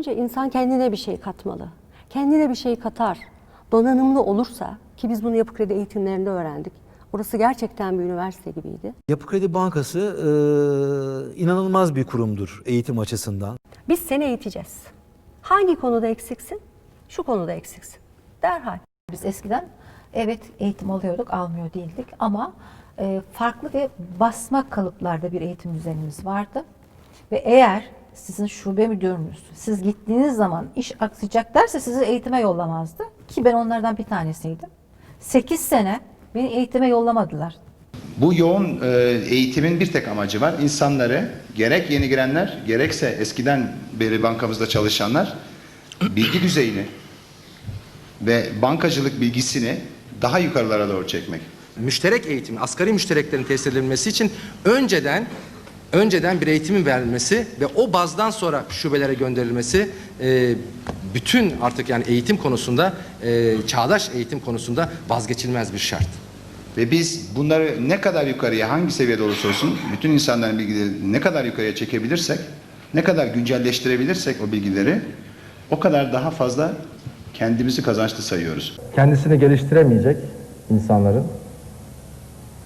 Önce insan kendine bir şey katmalı. Kendine bir şey katar. Donanımlı olursa ki biz bunu Yapı Kredi eğitimlerinde öğrendik. Orası gerçekten bir üniversite gibiydi. Yapı Kredi Bankası e, inanılmaz bir kurumdur eğitim açısından. Biz seni eğiteceğiz. Hangi konuda eksiksin? Şu konuda eksiksin. Derhal. Biz eskiden evet eğitim alıyorduk, almıyor değildik ama e, farklı ve basma kalıplarda bir eğitim düzenimiz vardı. Ve eğer sizin şube müdürünüz, siz gittiğiniz zaman iş aksayacak derse sizi eğitime yollamazdı. Ki ben onlardan bir tanesiydim. 8 sene beni eğitime yollamadılar. Bu yoğun e, eğitimin bir tek amacı var. İnsanları gerek yeni girenler gerekse eskiden beri bankamızda çalışanlar bilgi düzeyini ve bankacılık bilgisini daha yukarılara doğru çekmek. müşterek eğitim, asgari müştereklerin tesis edilmesi için önceden önceden bir eğitimin verilmesi ve o bazdan sonra şubelere gönderilmesi e, bütün artık yani eğitim konusunda e, çağdaş eğitim konusunda vazgeçilmez bir şart. Ve biz bunları ne kadar yukarıya, hangi seviyede olursa olsun bütün insanların bilgileri ne kadar yukarıya çekebilirsek, ne kadar güncelleştirebilirsek o bilgileri o kadar daha fazla kendimizi kazançlı sayıyoruz. kendisini geliştiremeyecek insanların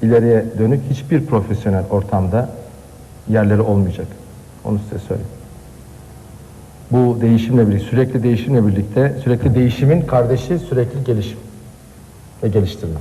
ileriye dönük hiçbir profesyonel ortamda yerleri olmayacak. Onu size söyleyeyim. Bu değişimle birlikte, sürekli değişimle birlikte, sürekli değişimin kardeşi sürekli gelişim ve geliştirme.